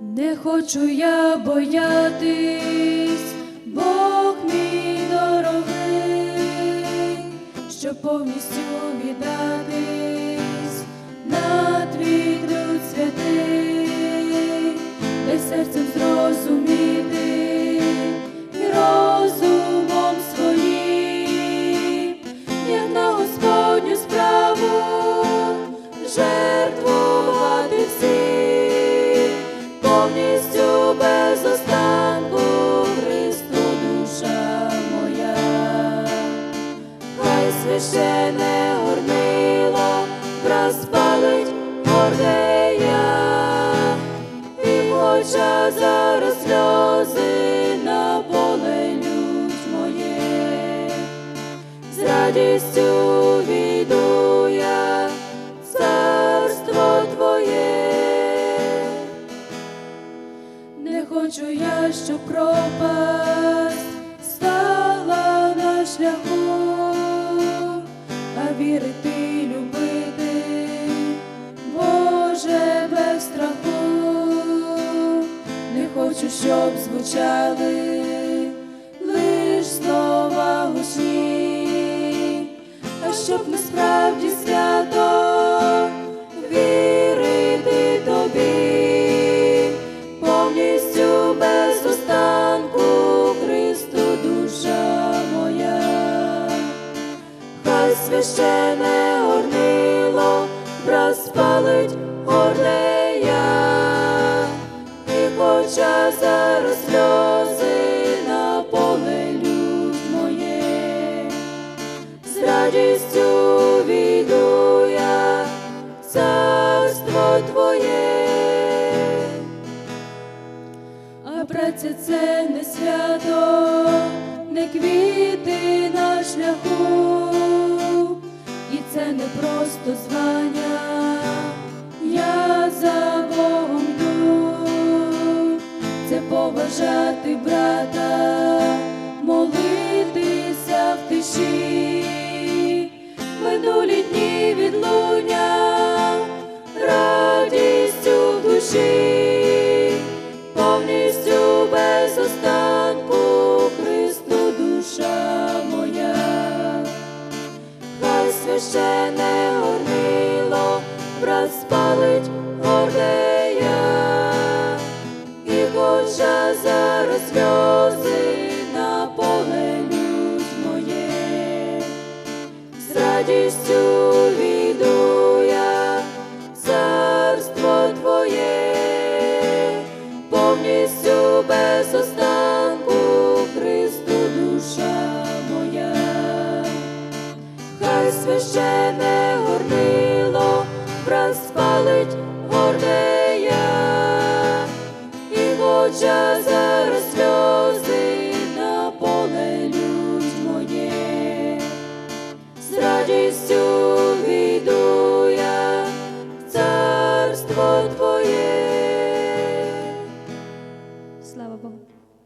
Не хочу я боятись, Бог мій дорогий, щоб повністю віддатись зараз сльози на поле лють моє, з радістю війду я в царство Твоє. Не хочу я, щоб пропасть стала на шляху, а вірити, щоб звучали лиш слова гучні, а щоб насправді свято зараз сльози на поле лють моє, з радістю війду я царство Твоє. А праця це не свято, не квіти на шляху, і це не просто звання, я за поважати брата, молитися в тиші, минулі дні відлуння, радістю в душі, повністю без останку Христу душа моя, хай священе горнило розпалить хоча зараз сльози на поле лють моє, з радістю війду я царство Твоє, повністю без останку Христу душа моя, хай священе розпалить